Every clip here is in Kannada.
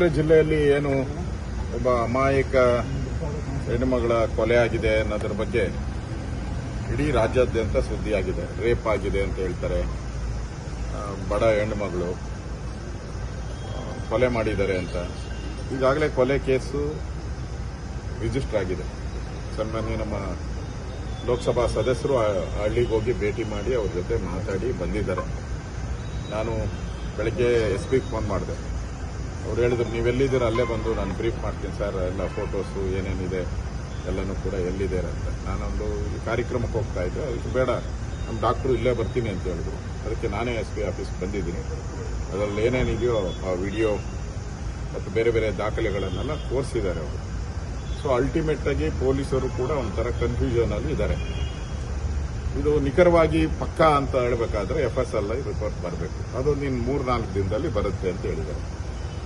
ದಾವಣಗೆರೆ ಜಿಲ್ಲೆಯಲ್ಲಿ ಏನು ಒಬ್ಬ ಅಮಾಯಕ ಹೆಣ್ಣುಮಗಳ ಕೊಲೆ ಆಗಿದೆ ಅನ್ನೋದ್ರ ಬಗ್ಗೆ ಇಡೀ ರಾಜ್ಯಾದ್ಯಂತ ಸುದ್ದಿಯಾಗಿದೆ, ರೇಪ್ ಆಗಿದೆ ಅಂತ ಹೇಳ್ತಾರೆ. ಬಡ ಹೆಣ್ಣುಮಗಳು ಕೊಲೆ ಮಾಡಿದ್ದಾರೆ ಅಂತ. ಈಗಾಗಲೇ ಕೊಲೆ ಕೇಸು ರಿಜಿಸ್ಟರ್ ಆಗಿದೆ. ಸನ್ಮಾನ್ಯ ನಮ್ಮ ಲೋಕಸಭಾ ಸದಸ್ಯರು ಹಳ್ಳಿಗೆ ಹೋಗಿ ಭೇಟಿ ಮಾಡಿ ಅವ್ರ ಜೊತೆ ಮಾತಾಡಿ ಬಂದಿದ್ದಾರೆ. ನಾನು ಬೆಳಗ್ಗೆ ಎಸ್ ಪಿಗೆ ಫೋನ್ ಮಾಡಿದೆ. ಅವ್ರು ಹೇಳಿದ್ರು ನೀವೆಲ್ಲಿದ್ದೀರ ಅಲ್ಲೇ ಬಂದು ನಾನು ಬ್ರೀಫ್ ಮಾಡ್ತೀನಿ ಸರ್, ಎಲ್ಲ ಫೋಟೋಸು ಏನೇನಿದೆ ಎಲ್ಲನೂ ಕೂಡ ಎಲ್ಲಿದ್ದೀರ ಅಂತ. ನಾನೊಂದು ಕಾರ್ಯಕ್ರಮಕ್ಕೆ ಹೋಗ್ತಾ ಇದ್ದೆ. ಅದಕ್ಕೆ ಬೇಡ ನಮ್ಮ ಡಾಕ್ಟ್ರು ಇಲ್ಲೇ ಬರ್ತೀನಿ ಅಂತ ಹೇಳಿದ್ರು. ಅದಕ್ಕೆ ನಾನೇ ಎಸ್ ಪಿ ಆಫೀಸ್ಗೆ ಬಂದಿದ್ದೀನಿ. ಅದರಲ್ಲಿ ಏನೇನಿದೆಯೋ ಆ ವಿಡಿಯೋ ಮತ್ತು ಬೇರೆ ಬೇರೆ ದಾಖಲೆಗಳನ್ನೆಲ್ಲ ತೋರಿಸಿದ್ದಾರೆ ಅವರು. ಸೊ ಅಲ್ಟಿಮೇಟಾಗಿ ಪೊಲೀಸರು ಕೂಡ ಒಂಥರ ಕನ್ಫ್ಯೂಷನ್ ಅಲ್ಲಿ ಇದ್ದಾರೆ. ಇದು ನಿಖರವಾಗಿ ಪಕ್ಕಾ ಅಂತ ಹೇಳಬೇಕಾದ್ರೆ F S L I report ಬರಬೇಕು. ಅದು ನೀನು ಮೂರು ನಾಲ್ಕು ದಿನದಲ್ಲಿ ಬರುತ್ತೆ ಅಂತ ಹೇಳಿದ್ದಾರೆ.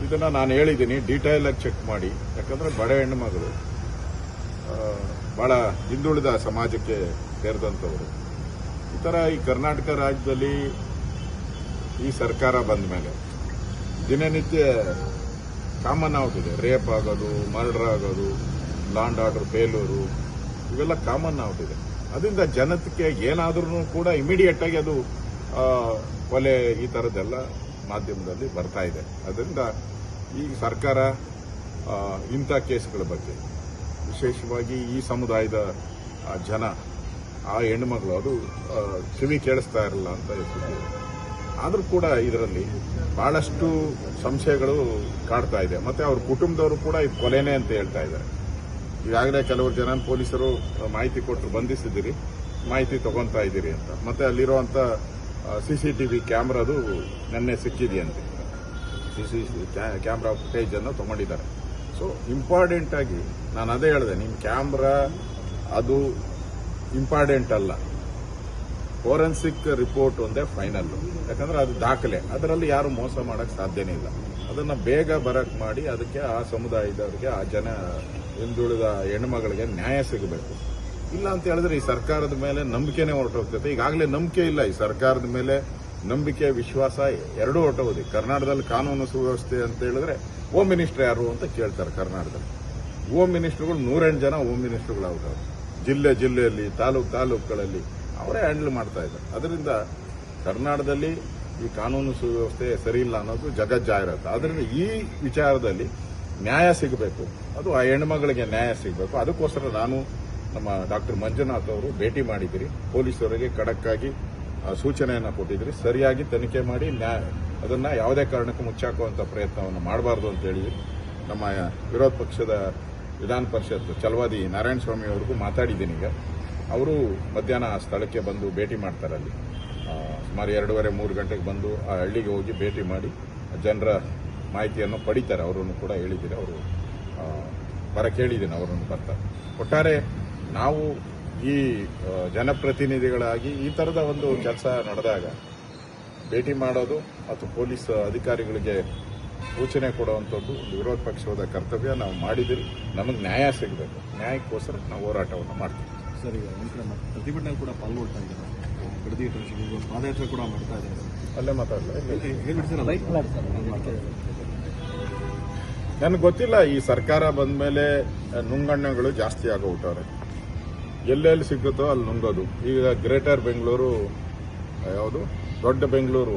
ಇದನ್ನ ನಾನು ಹೇಳಿದ್ದೀನಿ ಡೀಟೇಲ್ ಆಗಿ ಚೆಕ್ ಮಾಡಿ. ಯಾಕಂದ್ರೆ ಬಡ ಹೆಣ್ಣು ಮಗಳು ಆ, ಬಹಳ ಹಿಂದುಳಿದ ಸಮಾಜಕ್ಕೆ ಸೇರಿದಂಥವರು. ಈ ಥರ ಈ ಕರ್ನಾಟಕ ರಾಜ್ಯದಲ್ಲಿ ಈ ಸರ್ಕಾರ ಬಂದ ಮೇಲೆ ದಿನನಿತ್ಯ ಕಾಮನ್ ಆಗ್ತಿದೆ ರೇಪ್ ಆಗೋದು ಮರ್ಡರ್ ಆಗೋದು ಲಾಂಡ್ ಆರ್ಡರ್ ಫೇಲೂರು ಇವೆಲ್ಲ ಕಾಮನ್ ಆಗ್ತಿದೆ ಅದರಿಂದ ಜನತೆಗೆ ಏನಾದ್ರೂ ಕೂಡ ಇಮಿಡಿಯೇಟ್ ಆಗಿ ಅದು ಕೊಲೆ ಈ ಥರದ್ದೆಲ್ಲ ಮಾಧ್ಯಮದಲ್ಲಿ ಬರ್ತಾ ಇದೆ. ಅದರಿಂದ ಈ ಸರ್ಕಾರ ಇಂಥ ಕೇಸ್ಗಳ ಬಗ್ಗೆ, ವಿಶೇಷವಾಗಿ ಈ ಸಮುದಾಯದ ಜನ, ಆ ಹೆಣ್ಮಗಳು ಅದು ಕಿವಿ ಕೇಳಿಸ್ತಾ ಇರಲ್ಲ ಅಂತ ಹೇಳ್ತಿದ್ದೀವಿ. ಆದರೂ ಕೂಡ ಇದರಲ್ಲಿ ಬಹಳಷ್ಟು ಸಂಶಯಗಳು ಕಾಡ್ತಾ ಇದೆ. ಮತ್ತು ಅವ್ರ ಕುಟುಂಬದವರು ಕೂಡ ಇದು ಕೊಲೆನೇ ಅಂತ ಹೇಳ್ತಾ ಇದ್ದಾರೆ. ಈಗಾಗಲೇ ಕೆಲವರು ಜನ ಪೊಲೀಸರು ಮಾಹಿತಿ ಕೊಟ್ಟರು, ಬಂಧಿಸಿದ್ದೀರಿ, ಮಾಹಿತಿ ತಗೊತಾ ಇದ್ದೀರಿ ಅಂತ. ಮತ್ತೆ ಅಲ್ಲಿರುವಂತ ಸಿ ಸಿ ಟಿ ವಿ ಕ್ಯಾಮ್ರಾದು ನೆನ್ನೆ ಸಿಕ್ಕಿದೆಯಂತೆ. ಸಿ ಸಿ ಕ್ಯಾಮ್ರಾ ಫುಟೇಜನ್ನು ತೊಗೊಂಡಿದ್ದಾರೆ. ಸೊ ಇಂಪಾರ್ಟೆಂಟ್ ಆಗಿ ನಾನು ಅದೇ ಹೇಳಿದೆ ನಿಮ್ಮ ಕ್ಯಾಮ್ರಾ ಅದು ಇಂಪಾರ್ಟೆಂಟ್ ಅಲ್ಲ. ಫೋರೆನ್ಸಿಕ್ ರಿಪೋರ್ಟ್ ಒಂದೇ ಫೈನಲ್. ಯಾಕಂದ್ರೆ ಅದು ದಾಖಲೆ. ಅದರಲ್ಲಿ ಯಾರು ಮೋಸ ಮಾಡಕ್ ಸಾಧ್ಯನೇ ಇಲ್ಲ. ಅದನ್ನ ಬೇಗ ಬರಕ್ ಮಾಡಿ ಅದಕ್ಕೆ ಆ ಸಮುದಾಯದವರಿಗೆ ಆ ಜನ ಹಿಂದುಳಿದ ಹೆಣ್ಮಗಳಿಗೆ ನ್ಯಾಯ ಸಿಗಬೇಕು. ಇಲ್ಲ ಅಂತ ಹೇಳಿದ್ರೆ ಈ ಸರ್ಕಾರದ ಮೇಲೆ ನಂಬಿಕೆನೇ ಹೊರಟೋಗ್ತದೆ ಈಗಾಗಲೇ ನಂಬಿಕೆ ಇಲ್ಲ. ಈ ಸರ್ಕಾರದ ಮೇಲೆ ನಂಬಿಕೆ, ವಿಶ್ವಾಸ ಎರಡೂ ಹೊರಟೋಗಿದೆ. ಕರ್ನಾಟಕದಲ್ಲಿ ಕಾನೂನು ಸುವ್ಯವಸ್ಥೆ ಅಂತ ಹೇಳಿದ್ರೆ ಹೋಮ್ ಮಿನಿಸ್ಟರ್ ಯಾರು ಅಂತ ಕೇಳ್ತಾರೆ ಕರ್ನಾಟಕದಲ್ಲಿ. ಹೋಮ್ ಮಿನಿಸ್ಟರ್ಗಳು ನೂರೆಂಟು ಜನ ಹೋಮ್ ಮಿನಿಸ್ಟರ್ಗಳಾಗ್ತಾರೆ ಜಿಲ್ಲೆ ಜಿಲ್ಲೆಯಲ್ಲಿ, ತಾಲೂಕು ತಾಲೂಕುಗಳಲ್ಲಿ ಅವರೇ ಹ್ಯಾಂಡಲ್ ಮಾಡ್ತಾ ಇದ್ದಾರೆ. ಅದರಿಂದ ಕರ್ನಾಟಕದಲ್ಲಿ ಈ ಕಾನೂನು ಸುವ್ಯವಸ್ಥೆ ಸರಿ ಇಲ್ಲ ಅನ್ನೋದು ಜಗಜ್ಜಾಹಿರಾತು ಅದರಿಂದ ಈ ವಿಚಾರದಲ್ಲಿ ನ್ಯಾಯ ಸಿಗಬೇಕು. ಅದು ಆ ಹೆಣ್ಮಗಳಿಗೆ ನ್ಯಾಯ ಸಿಗಬೇಕು. ಅದಕ್ಕೋಸ್ಕರ ನಾನು ನಮ್ಮ ಡಾಕ್ಟರ್ ಮಂಜುನಾಥ್ ಅವರು ಭೇಟಿ ಮಾಡಿದಿರಿ ಪೊಲೀಸರಿಗೆ ಖಡಕ್ಕಾಗಿ ಸೂಚನೆಯನ್ನು ಕೊಟ್ಟಿದ್ರಿ ಸರಿಯಾಗಿ ತನಿಖೆ ಮಾಡಿ ನ್ಯಾಯ ಅದನ್ನ ಯಾವುದೇ ಕಾರಣಕ್ಕೂ ಮುಚ್ಚಾಕುವಂತ ಪ್ರಯತ್ನವನ್ನು ಮಾಡಬಾರ್ದು ಅಂತ ಹೇಳಿ ನಮ್ಮ ವಿರೋಧ ಪಕ್ಷದ ವಿಧಾನ ಪರಿಷತ್ ಚಲವಾದಿ ನಾರಾಯಣ ಸ್ವಾಮಿ ಅವ್ರಿಗೂ ಮಾತಾಡಿದ್ದೀನಿ ಈಗ. ಅವರು ಮಧ್ಯಾಹ್ನ ಆ ಸ್ಥಳಕ್ಕೆ ಬಂದು ಭೇಟಿ ಮಾಡ್ತಾರೆ ಅಲ್ಲಿ. ಸುಮಾರು ಎರಡೂವರೆ, ಮೂರು ಗಂಟೆಗೆ ಬಂದು ಆ ಹಳ್ಳಿಗೆ ಹೋಗಿ ಭೇಟಿ ಮಾಡಿ, ಜನರ ಮಾಹಿತಿಯನ್ನು ಪಡಿತಾರೆ. ಅವರನ್ನು ಕೂಡ ಹೇಳಿದ್ದೀರಿ. ಅವರು ಬರಕ್ಕೆ ಕೇಳಿದ್ದೀನಿ ಅವರನ್ನು ಬರ್ತಾರೆ. ಒಟ್ಟಾರೆ ನಾವು ಈ ಜನಪ್ರತಿನಿಧಿಗಳಾಗಿ ಈ ಥರದ ಒಂದು ಕೆಲಸ ನಡೆದಾಗ ಭೇಟಿ ಮಾಡೋದು ಅಥವಾ ಪೊಲೀಸ್ ಅಧಿಕಾರಿಗಳಿಗೆ ಸೂಚನೆ ಕೊಡುವಂಥದ್ದು ಒಂದು ವಿರೋಧ ಪಕ್ಷದ ಕರ್ತವ್ಯ ನಾವು ಮಾಡಿದಿರಿ ನಮಗೆ ನ್ಯಾಯ ಸಿಗಬೇಕು. ನ್ಯಾಯಕ್ಕೋಸ್ಕರ ನಾವು ಹೋರಾಟವನ್ನು ಮಾಡ್ತೀವಿ. ಸರಿ ಪ್ರತಿಭಟನೆ ಕೂಡ ಪಾಲ್ಗೊಳ್ತಾ ಇದ್ದಾರೆ. ಪಾದಯಾತ್ರೆ ಕೂಡ ಮಾಡ್ತಾ ಇದ್ದಾರೆ. ಅಲ್ಲೇ ಮಾತಾಡಲ್ಲ? ನನಗೆ ಗೊತ್ತಿಲ್ಲ ಈ ಸರ್ಕಾರ ಬಂದ ಮೇಲೆ ನುಂಗಣ್ಣಗಳು ಜಾಸ್ತಿ ಆಗೋಗ್ಬಿಟ್ಟವ್ರೆ ಎಲ್ಲೆಲ್ಲಿ ಸಿಗುತ್ತೋ ಅಲ್ಲಿ ನುಂಗೋದು. ಈಗ ಗ್ರೇಟರ್ ಬೆಂಗಳೂರು ಯಾವುದು? ದೊಡ್ಡ ಬೆಂಗಳೂರು?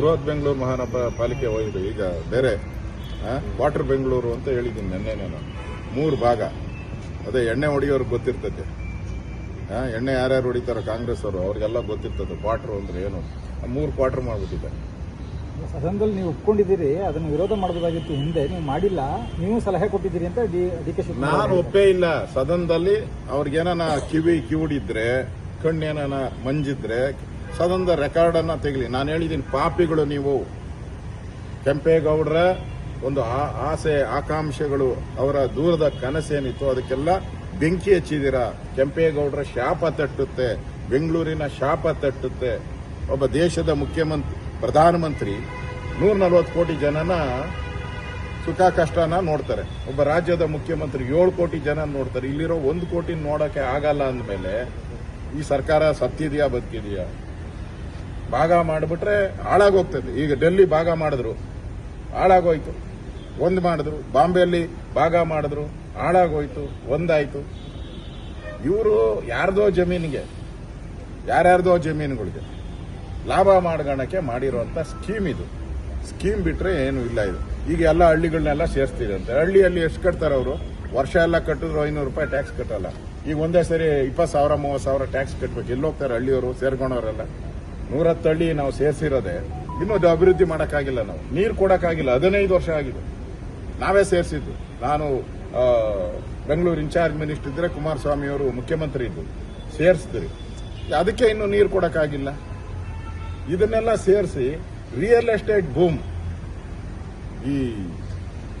ಬೃಹತ್ ಬೆಂಗಳೂರು ಮಹಾನಗರ ಪಾಲಿಕೆ ಹೋಗಿದೆ. ಈಗ ಬೇರೆ ವಾಟರ್ ಬೆಂಗಳೂರು ಅಂತ ಹೇಳಿದ್ದೀನಿ ನೆನ್ನೆ ನಾನು. ಮೂರು ಭಾಗ. ಅದೇ ಎಣ್ಣೆ ಹೊಡಿಯೋರ್ಗೆ ಗೊತ್ತಿರ್ತದೆ ಆ, ಎಣ್ಣೆ ಯಾರ್ಯಾರು ಹೊಡಿತಾರೋ ಕಾಂಗ್ರೆಸ್ ಅವರು ಅವ್ರಿಗೆಲ್ಲ ಗೊತ್ತಿರ್ತದೆ. ಕ್ವಾರ್ಟರ್ ಅಂದ್ರೆ ಏನು? ಮೂರು ಕ್ವಾರ್ಟರ್ ಮಾಡ್ಬಿಟ್ಟಿದ್ದಾರೆ. ಸದನದಲ್ಲಿ ನೀವು ಒಪ್ಕೊಂಡಿದ್ದೀರಿ ಅದನ್ನು ವಿರೋಧ ಮಾಡಬಹುದಾಗಿತ್ತು ಹಿಂದೆ ನೀವು ಮಾಡಿಲ್ಲ ನೀವು ಸಲಹೆ ಕೊಟ್ಟಿದ್ದೀರಿ ಅಂತ ಡಿ ಡಿ ಕೆ ನಾನು ಒಪ್ಪೇ ಇಲ್ಲ. ಸದನದಲ್ಲಿ ಅವ್ರಿಗೇನ ಕಿವಿ ಕಿವುಡಿದ್ರೆ ಕಣ್ಣೇನ ಮಂಜಿದ್ರೆ ಸದನದ ರೆಕಾರ್ಡ್ ಅನ್ನ ತೆಗಲಿ. ನಾನು ಹೇಳಿದ್ದೀನಿ ಪಾಪಿಗಳು ನೀವು. ಕೆಂಪೇಗೌಡರ ಒಂದು ಆಸೆ ಆಕಾಂಕ್ಷೆಗಳು ಅವರ ದೂರದ ಕನಸೇನಿತ್ತು ಅದಕ್ಕೆಲ್ಲ ಬೆಂಕಿ ಹಚ್ಚಿದ್ದೀರಾ? ಕೆಂಪೇಗೌಡರ ಶಾಪ ತಟ್ಟುತ್ತೆ ಬೆಂಗಳೂರಿನ ಶಾಪ ತಟ್ಟುತ್ತೆ. ಒಬ್ಬ ದೇಶದ ಮುಖ್ಯಮಂತ್ರಿ ಪ್ರಧಾನಮಂತ್ರಿ ನೂರ ನಲವತ್ತು ಕೋಟಿ ಜನನ ಸುಖ ಕಷ್ಟನ ನೋಡ್ತಾರೆ. ಒಬ್ಬ ರಾಜ್ಯದ ಮುಖ್ಯಮಂತ್ರಿ ಏಳು ಕೋಟಿ ಜನ ನೋಡ್ತಾರೆ. ಇಲ್ಲಿರೋ ಒಂದು ಕೋಟಿ ನೋಡೋಕ್ಕೆ ಆಗಲ್ಲ ಅಂದಮೇಲೆ ಈ ಸರ್ಕಾರ ಸತ್ತಿದೆಯಾ ಬದುಕಿದೆಯಾ? ಭಾಗ ಮಾಡಿಬಿಟ್ರೆ ಹಾಳಾಗೋಗ್ತದೆ. ಈಗ ಡೆಲ್ಲಿ ಭಾಗ ಮಾಡಿದ್ರು, ಹಾಳಾಗೋಯ್ತು. ಒಂದು ಮಾಡಿದ್ರು, ಬಾಂಬೆಯಲ್ಲಿ ಭಾಗ ಮಾಡಿದ್ರು, ಹಾಳಾಗೋಯ್ತು, ಒಂದಾಯ್ತು. ಇವರು ಯಾರ್ದೋ ಜಮೀನಿಗೆ, ಯಾರ್ಯಾರ್ದೋ ಜಮೀನುಗಳಿಗೆ ಲಾಭ ಮಾಡ್ಕೊಳಕ್ಕೆ ಮಾಡಿರುವಂತ ಸ್ಕೀಮ್ ಇದು. ಸ್ಕೀಮ್ ಬಿಟ್ರೆ ಏನು ಇಲ್ಲ ಇದು. ಈಗ ಎಲ್ಲ ಹಳ್ಳಿಗಳನ್ನೆಲ್ಲ ಸೇರಿಸ್ತೀರಿ ಅಂತ. ಹಳ್ಳಿಯಲ್ಲಿ ಎಷ್ಟು ಕಟ್ತಾರೆ ಅವರು? ವರ್ಷ ಎಲ್ಲ ಕಟ್ಟಿದ್ರು ಐನೂರು ರೂಪಾಯಿ ಟ್ಯಾಕ್ಸ್ ಕಟ್ಟಲ್ಲ. ಈಗ ಒಂದೇ ಸರಿ ಇಪ್ಪತ್ತು ಸಾವಿರ, ಮೂವತ್ತು ಸಾವಿರ ಟ್ಯಾಕ್ಸ್ ಕಟ್ಟಬೇಕು ಎಲ್ಲಿ ಹೋಗ್ತಾರೆ ಹಳ್ಳಿಯವರು ಸೇರ್ಕೊಂಡವರೆಲ್ಲ ನೂರತ್ತು ಹಳ್ಳಿ ನಾವು ಸೇರಿಸಿರೋದೆ. ಇನ್ನೂ ಅಭಿವೃದ್ಧಿ ಮಾಡೋಕ್ಕಾಗಿಲ್ಲ ನಾವು. ನೀರು ಕೊಡೋಕ್ಕಾಗಿಲ್ಲ. ಹದಿನೈದು ವರ್ಷ ಆಗಿದೆ. ನಾವೇ ಸೇರಿಸಿದ್ದು. ನಾನು ಬೆಂಗಳೂರು ಇನ್ಚಾರ್ಜ್ ಮಿನಿಸ್ಟರ್ ಇದ್ದರೆ ಕುಮಾರಸ್ವಾಮಿಯವರು ಮುಖ್ಯಮಂತ್ರಿ ಇದ್ದು. ಸೇರಿಸಿದ್ರಿ. ಅದಕ್ಕೆ ಇನ್ನೂ ನೀರು ಕೊಡಕ್ಕಾಗಿಲ್ಲ. ಇದನ್ನೆಲ್ಲ ಸೇರಿಸಿ ರಿಯಲ್ ಎಸ್ಟೇಟ್ ಬೂಮ್ ಈ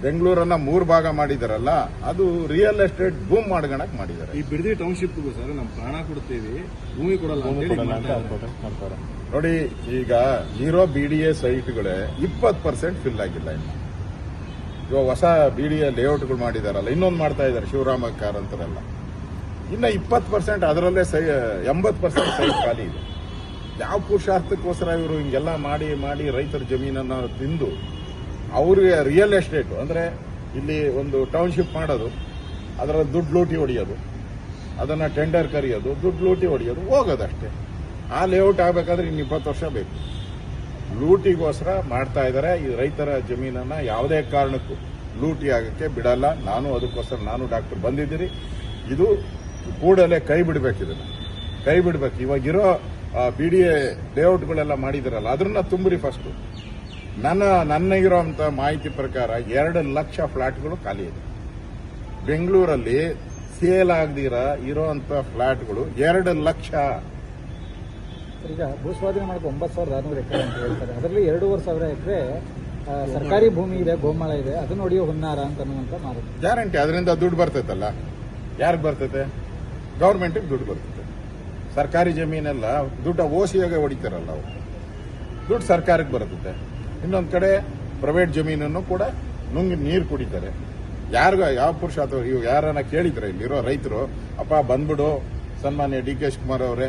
ಬೆಂಗಳೂರನ್ನ ಮೂರು ಭಾಗ ಮಾಡಿದಾರಲ್ಲ ಅದು ರಿಯಲ್ ಎಸ್ಟೇಟ್ ಬೂಮ್ ಮಾಡ್ಕೊಳಕ್ ಮಾಡಿದ್ದಾರೆ ಈ ಬಿಡದಿ ಟೌನ್ಶಿಪ್ಗೂ ಸರ್ ನಾವು ಪ್ರಾಣ ಕೊಡ್ತೀವಿ ಭೂಮಿ ಕೊಡಲ್ಲ. ನೋಡಿ ಈಗ ಇರೋ ಬಿ ಡಿ ಎ ಸೈಟ್ಗಳೇ ಇಪ್ಪತ್ತು ಪರ್ಸೆಂಟ್ ಫಿಲ್ ಆಗಿಲ್ಲ ಇನ್ನು. ಇವಾಗ ಹೊಸ ಬಿ ಡಿ ಎ ಲೇಔಟ್ಗಳು ಮಾಡಿದಾರಲ್ಲ ಇನ್ನೊಂದು ಮಾಡ್ತಾ ಇದ್ದಾರೆ ಶಿವರಾಮ ಕಾರ್ ಅಂತಾರಲ್ಲ ಇನ್ನ ಇಪ್ಪತ್ತು ಪರ್ಸೆಂಟ್ ಅದರಲ್ಲೇ ಸೈ ಎಂಬತ್ತು ಪರ್ಸೆಂಟ್ ಸೈಟ್ ಖಾಲಿ ಇದೆ. ಯಾವ ಪುರುಷಾರ್ಥಕ್ಕೋಸ್ಕರ ಇವರು ಹಿಂಗೆಲ್ಲ ಮಾಡಿ ಮಾಡಿ ರೈತರ ಜಮೀನನ್ನು ತಿಂದು ಅವ್ರಿಗೆ ರಿಯಲ್ ಎಸ್ಟೇಟು ಅಂದರೆ ಇಲ್ಲಿ ಒಂದು ಟೌನ್ಶಿಪ್ ಮಾಡೋದು ಅದರ ದುಡ್ಡು ಲೂಟಿ ಹೊಡೆಯೋದು, ಅದನ್ನು ಟೆಂಡರ್ ಕರೆಯೋದು, ದುಡ್ಡು ಲೂಟಿ ಹೊಡೆಯೋದು, ಹೋಗೋದಷ್ಟೇ. ಆ ಲೇಔಟ್ ಆಗಬೇಕಾದ್ರೆ ಇನ್ನು ಇಪ್ಪತ್ತು ವರ್ಷ ಬೇಕು. ಲೂಟಿಗೋಸ್ಕರ ಮಾಡ್ತಾ ಇದ್ದಾರೆ ಈ ರೈತರ ಜಮೀನನ್ನು ಯಾವುದೇ ಕಾರಣಕ್ಕೂ ಲೂಟಿ ಆಗೋಕ್ಕೆ ಬಿಡಲ್ಲ. ನಾನು ಅದಕ್ಕೋಸ್ಕರ ನಾನು ಡಾಕ್ಟರ್ ಬಂದಿದ್ದೀರಿ ಇದು ಕೂಡಲೇ ಕೈ ಬಿಡ್ಬೇಕು ಕೈ ಬಿಡಬೇಕು. ಇವಾಗಿರೋ ಬಿ ಡಿ ಎ ಲೇಔಟ್ಗಳೆಲ್ಲ ಮಾಡಿದಿರಲ್ಲ ಅದನ್ನ ತುಂಬ್ರಿ ಫಸ್ಟ್ ನನ್ನ ನನ್ನ ಇರೋಂಥ ಮಾಹಿತಿ ಪ್ರಕಾರ ಎರಡು ಲಕ್ಷ ಫ್ಲಾಟ್ಗಳು ಖಾಲಿ ಇದೆ. ಬೆಂಗಳೂರಲ್ಲಿ ಸೇಲ್ ಆಗದಿರ ಇರೋಂಥ ಫ್ಲಾಟ್ಗಳು ಎರಡು ಲಕ್ಷ. ಈಗ ಭೂಸ್ವಾಧೀನ ಮಾಡೋಕೆ ಒಂಬತ್ತು ಸಾವಿರದ ಆರುನೂರು ಎಕರೆ ಅಂತ ಹೇಳ್ತಾರೆ. ಅದರಲ್ಲಿ ಎರಡೂವರೆ ಸಾವಿರ ಎಕರೆ ಸರ್ಕಾರಿ ಭೂಮಿ ಇದೆ ಗೋಮಾಳ ಇದೆ ಅದನ್ನ ಹೊಡೆಯೋ ಹುನ್ನಾರ ಅಂತ ಅನ್ನುವಂಥ ಮಾರುತಿ ಗ್ಯಾರಂಟಿ ಅದರಿಂದ ದುಡ್ಡು ಬರ್ತೈತಲ್ಲ? ಯಾರಿಗೆ ಬರ್ತೈತೆ? ಗೌರ್ಮೆಂಟಿಗೆ ದುಡ್ಡು ಬರ್ತೈತೆ. ಸರ್ಕಾರಿ ಜಮೀನೆಲ್ಲ ದುಡ್ಡು ಓಸಿಯಾಗೆ ಹೊಡಿತಾರಲ್ಲ ಅವರು. ದುಡ್ಡು ಸರ್ಕಾರಕ್ಕೆ ಬರುತ್ತೆ ಇನ್ನೊಂದು ಕಡೆ ಪ್ರೈವೇಟ್ ಜಮೀನನ್ನು ಕೂಡ ನುಂಗಿ ನೀರು ಕುಡಿತಾರೆ. ಯಾರಿಗ ಯಾವ ಪುರುಷ ಅಥವಾ ಇವ್ ಯಾರನ್ನ ಕೇಳಿದ್ರೆ ಇಲ್ಲಿರೋ ರೈತರು, ಅಪ್ಪ, ಬಂದ್ಬಿಡು. ಸನ್ಮಾನ್ಯ ಡಿ ಕೆ ಶಿವಕುಮಾರ್ ಅವರೇ,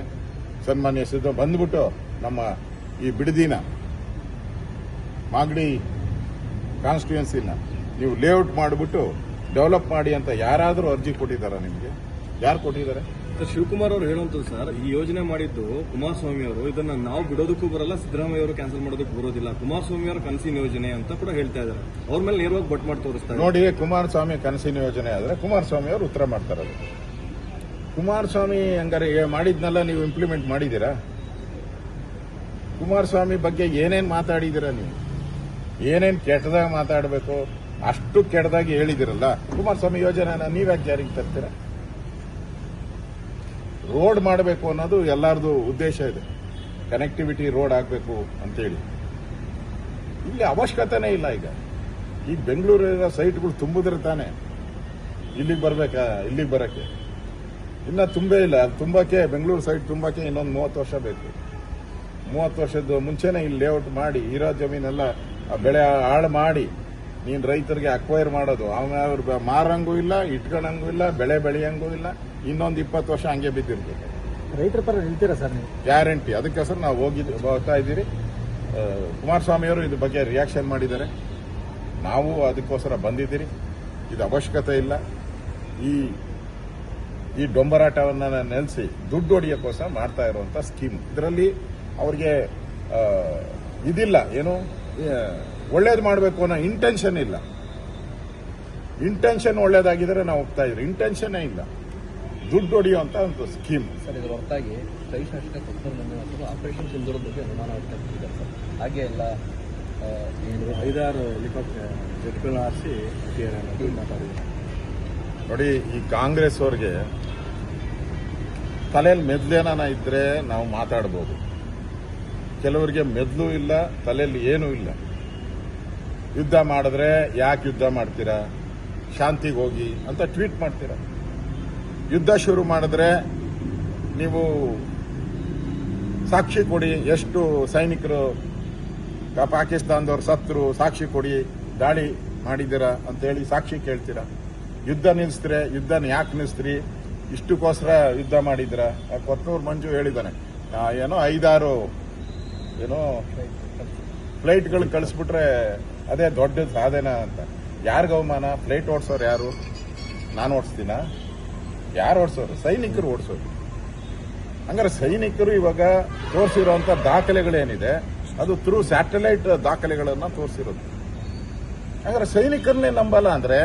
ಸನ್ಮಾನ್ಯ ಸಿದ್ದ ಬಂದ್ಬಿಟ್ಟು ನಮ್ಮ ಈ ಬಿಡದಿನ, ಮಾಗಡಿ ಕಾನ್ಸ್ಟಿಟ್ಯೂನ್ಸಿನ ನೀವು ಲೇಔಟ್ ಮಾಡಿಬಿಟ್ಟು ಡೆವಲಪ್ ಮಾಡಿ ಅಂತ ಯಾರಾದರೂ ಅರ್ಜಿ ಕೊಟ್ಟಿದ್ದಾರಾ ನಿಮಗೆ? ಯಾರು ಕೊಟ್ಟಿದ್ದಾರೆ? ಶಿವಕುಮಾರ್ ಅವರು ಹೇಳುವಂತದ್ದು ಸರ್, ಈ ಯೋಜನೆ ಮಾಡಿದ್ದು ಕುಮಾರಸ್ವಾಮಿ ಅವರು. ಇದನ್ನ ನಾವು ಬಿಡೋದಕ್ಕೂ ಬರಲ್ಲ, ಸಿದ್ದರಾಮಯ್ಯ ಅವರು ಕ್ಯಾನ್ಸಲ್ ಮಾಡೋದಕ್ಕೆ ಬರೋದಿಲ್ಲ. ಕುಮಾರಸ್ವಾಮಿ ಅವರ ಕನಸಿನ ಯೋಜನೆ ಅಂತ ಕೂಡ ಹೇಳ್ತಾ ಇದ್ದಾರೆ. ಅವ್ರ ಮೇಲೆ ನೇರವಾಗಿ ಬಟ್ ಮಾಡಿ ತೋರಿಸ್ತಾರೆ ನೋಡಿ, ಕುಮಾರಸ್ವಾಮಿ ಕನಸಿನ ಯೋಜನೆ ಆದ್ರೆ ಕುಮಾರಸ್ವಾಮಿ ಅವರು ಉತ್ತರ ಮಾಡ್ತಾರೆ ಕುಮಾರಸ್ವಾಮಿ ಹಂಗಾರೆ ಮಾಡಿದ್ನೆಲ್ಲ, ನೀವು ಇಂಪ್ಲಿಮೆಂಟ್ ಮಾಡಿದ್ದೀರಾ? ಕುಮಾರಸ್ವಾಮಿ ಬಗ್ಗೆ ಏನೇನ್ ಮಾತಾಡಿದ್ದೀರಾ ನೀವು? ಏನೇನ್ ಕೆಟ್ಟದಾಗ ಮಾತಾಡಬೇಕು? ಅಷ್ಟು ಕೆಟ್ಟದಾಗಿ ಹೇಳಿದಿರಲ್ಲ ಕುಮಾರಸ್ವಾಮಿ ಯೋಜನೆನ ನೀವ್ಯಾಕೆ ಜಾರಿಗೆ ತರ್ತೀರಾ? ರೋಡ್ ಮಾಡಬೇಕು ಅನ್ನೋದು ಎಲ್ಲರದು ಉದ್ದೇಶ ಇದೆ. ಕನೆಕ್ಟಿವಿಟಿ ರೋಡ್ ಆಗಬೇಕು ಅಂತೇಳಿ. ಇಲ್ಲಿ ಅವಶ್ಯಕತೆನೇ ಇಲ್ಲ ಈಗ. ಈಗ ಬೆಂಗಳೂರಿನ ಸೈಟ್ಗಳು ತುಂಬಿದ್ರೆ ತಾನೆ ಇಲ್ಲಿಗೆ ಬರಬೇಕಾ, ಇಲ್ಲಿಗೆ ಬರೋಕ್ಕೆ? ಇನ್ನ ತುಂಬೇ ಇಲ್ಲ. ಅದು ತುಂಬಕ್ಕೆ, ಬೆಂಗಳೂರು ಸೈಟ್ ತುಂಬಕ್ಕೆ ಇನ್ನೊಂದು ಮೂವತ್ತು ವರ್ಷ ಬೇಕು. ಮೂವತ್ತು ವರ್ಷದ ಮುಂಚೆನೇ ಇಲ್ಲಿ ಲೇಔಟ್ ಮಾಡಿ, ಇರೋ ಜಮೀನೆಲ್ಲ ಬೆಳೆ ಹಾಳು ಮಾಡಿ, ನೀನು ರೈತರಿಗೆ ಅಕ್ವೈರ್ ಮಾಡೋದು. ಅವ್ರು ಮಾರಂಗೂ ಇಲ್ಲ, ಇಟ್ಕೊಳಂಗೂ ಇಲ್ಲ, ಬೆಳೆ ಬೆಳೆಯಂಗೂ ಇಲ್ಲ. ಇನ್ನೊಂದು ಇಪ್ಪತ್ತು ವರ್ಷ ಹಂಗೆ ಬಿದ್ದಿರ್ತೀವಿ ರೈತರ ಪರ ನಿಲ್ತೀರಾ ಸರ್ ನೀವು? ಗ್ಯಾರಂಟಿ. ಅದಕ್ಕೋಸ್ಕರ ನಾವು ಹೋಗಿ ಹೋಗ್ತಾ ಇದ್ದೀರಿ. ಕುಮಾರಸ್ವಾಮಿಯವರು ಇದ್ರ ಬಗ್ಗೆ ರಿಯಾಕ್ಷನ್ ಮಾಡಿದ್ದಾರೆ. ನಾವು ಅದಕ್ಕೋಸ್ಕರ ಬಂದಿದ್ದೀರಿ. ಇದು ಅವಶ್ಯಕತೆ ಇಲ್ಲ. ಈ ಈ ಡೊಂಬರಾಟವನ್ನ ನೆಲೆಸಿ ದುಡ್ಡು ಹೊಡಿಯೋಕ್ಕೋಸ್ಕರ ಮಾಡ್ತಾ ಇರುವಂತ ಸ್ಕೀಮ್ ಇದರಲ್ಲಿ ಅವ್ರಿಗೆ ಇದಿಲ್ಲ. ಏನು? ಒಳ್ಳೇದು ಮಾಡಬೇಕು ಅನ್ನೋ ಇಂಟೆನ್ಷನ್ ಇಲ್ಲ. ಇಂಟೆನ್ಷನ್ ಒಳ್ಳೇದಾಗಿದ್ರೆ ನಾವು ಹೋಗ್ತಾ ಇದ್ರಿ ಇಂಟೆನ್ಷನ್ನೇ ಇಲ್ಲ. ದುಡ್ಡು ಅಂತ ಒಂದು ಸ್ಕೀಮ್ ಸರ್ ಇದರ ಹೊರತಾಗಿ ಕೈ ಶಾಸಕ ಕೊಪ್ಪರ್ ಮತ್ತು ಆಪರೇಷನ್ ಸಿಂಧೂರದ ಬಗ್ಗೆ ಅನುಮಾನ ವ್ಯಕ್ತಪಡಿಸಿದ್ದಾರೆ ಸರ್. ಹಾಗೆ ಎಲ್ಲ ಏನು ಐದಾರು ಹೆಲಿಕಾಪ್ಟರ್ ಜೆಟ್ಗಳನ್ನ ಹಾರಿಸಿ ಮಾತಾಡಿದ್ದಾರೆ ನೋಡಿ ಈ ಕಾಂಗ್ರೆಸ್ ಅವ್ರಿಗೆ ತಲೆಯಲ್ಲಿ ಮೆದ್ಲೇನ ಇದ್ರೆ ನಾವು ಮಾತಾಡ್ಬೋದು. ಕೆಲವರಿಗೆ ಮೆದ್ಲು ಇಲ್ಲ ತಲೆಯಲ್ಲಿ ಏನೂ ಇಲ್ಲ. ಯುದ್ಧ ಮಾಡಿದ್ರೆ ಯಾಕೆ ಯುದ್ಧ ಮಾಡ್ತೀರಾ? ಶಾಂತಿಗೆ ಹೋಗಿ ಅಂತ ಟ್ವೀಟ್ ಮಾಡ್ತೀರಾ? ಯುದ್ಧ ಶುರು ಮಾಡಿದ್ರೆ ನೀವು ಸಾಕ್ಷಿ ಕೊಡಿ ಎಷ್ಟು ಸೈನಿಕರು ಪಾಕಿಸ್ತಾನದವ್ರು ಸತ್ರು ಸಾಕ್ಷಿ ಕೊಡಿ, ದಾಳಿ ಮಾಡಿದ್ದೀರಾ ಅಂತೇಳಿ ಸಾಕ್ಷಿ ಕೇಳ್ತೀರಾ? ಯುದ್ಧ ನಿಲ್ಲಿಸಿದ್ರೆ ಯುದ್ಧನ ಯಾಕೆ ನಿಲ್ಲಿಸ್ತೀರಿ ಇಷ್ಟಕ್ಕೋಸ್ಕರ ಯುದ್ಧ ಮಾಡಿದ್ರ ಕೊತ್ನೂರು ಮಂಜು ಹೇಳಿದ್ದಾನೆ. ಏನೋ ಐದಾರು, ಏನೋ ಫ್ಲೈಟ್ಗಳು ಕಳಿಸ್ಬಿಟ್ರೆ ಅದೇ ದೊಡ್ಡ ಸಾಧನ ಅಂತ. ಯಾರಿಗ ಅವಮಾನ? ಫ್ಲೈಟ್ ಓಡಿಸೋರು ಯಾರು? ನಾನು ಓಡಿಸ್ತೀನ? ಯಾರು ಓಡಿಸೋರು? ಸೈನಿಕರು ಓಡಿಸೋರು. ಹಂಗಾರೆ ಸೈನಿಕರು ಇವಾಗ ತೋರಿಸಿರುವಂತ ದಾಖಲೆಗಳೇನಿದೆ, ಅದು ಥ್ರೂ ಸ್ಯಾಟಲೈಟ್ ದಾಖಲೆಗಳನ್ನ ತೋರಿಸಿರೋದು. ಹಂಗಾರೆ ಸೈನಿಕರನ್ನೇ ನಂಬಲ್ಲ ಅಂದ್ರೆ,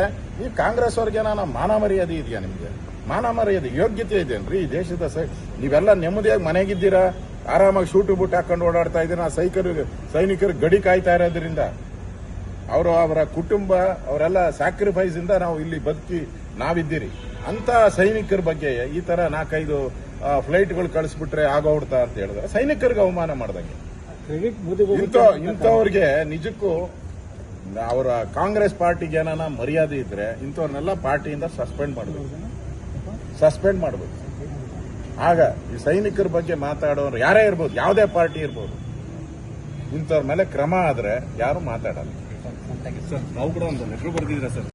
ಈ ಕಾಂಗ್ರೆಸ್ ಅವ್ರಿಗೆ ನಾನು ಮಾನ ಮರ್ಯಾದೆ ಇದೆಯಾ ನಿಮ್ಗೆ? ಮಾನ ಮರ್ಯಾದೆ ಯೋಗ್ಯತೆ ಇದೆಯನ್ರಿ ಈ ದೇಶದ ಸೈ, ನೀವೆಲ್ಲ ನೆಮ್ಮದಿಯಾಗಿ ಮನೆಗಿದ್ದೀರಾ? ಆರಾಮಾಗಿ ಶೂಟು ಬೂಟ್ ಹಾಕೊಂಡು ಓಡಾಡ್ತಾ ಇದ್ದೀರಾ? ಸೈಕರು, ಸೈನಿಕರು ಗಡಿ ಕಾಯ್ತಾ ಇರೋದ್ರಿಂದ. ಅವರು ಅವರ ಕುಟುಂಬ, ಅವರೆಲ್ಲ ಸ್ಯಾಕ್ರಿಫೈಸ್ ಇಂದ ನಾವು ಇಲ್ಲಿ ಬದುಕಿ ನಾವಿದ್ದೀರಿ. ಅಂತ ಸೈನಿಕರ ಬಗ್ಗೆ ಈ ತರ ನಾಲ್ಕೈದು ಫ್ಲೈಟ್ಗಳು ಕಳಿಸ್ಬಿಟ್ರೆ ಆಗೋಡ್ತಾ ಅಂತ ಹೇಳಿದ್ರೆ ಸೈನಿಕರಿಗೆ ಅವಮಾನ ಮಾಡ್ದಂಗೆ. ಇಂಥ ಇಂಥವ್ರಿಗೆ ನಿಜಕ್ಕೂ ಅವರ ಕಾಂಗ್ರೆಸ್ ಪಾರ್ಟಿಗೆ ಏನಾನ ಮರ್ಯಾದೆ ಇದ್ರೆ ಇಂಥವ್ರನ್ನೆಲ್ಲ ಪಾರ್ಟಿಯಿಂದ ಸಸ್ಪೆಂಡ್ ಮಾಡಬೇಕು. ಸಸ್ಪೆಂಡ್ ಮಾಡಬೇಕು. ಆಗ ಈ ಸೈನಿಕರ ಬಗ್ಗೆ ಮಾತಾಡೋರು ಯಾರೇ ಇರ್ಬೋದು ಯಾವುದೇ ಪಾರ್ಟಿ ಇರ್ಬೋದು ಇಂಥವ್ರ ಮೇಲೆ ಕ್ರಮ ಆದರೆ ಯಾರು ಮಾತಾಡಲ್ಲ. ಸರ್ ನಾವು ಕೂಡ ಒಂದು ಲೆಟ್ರ್ ಬರ್ದಿದ್ದೀರಾ ಸರ್?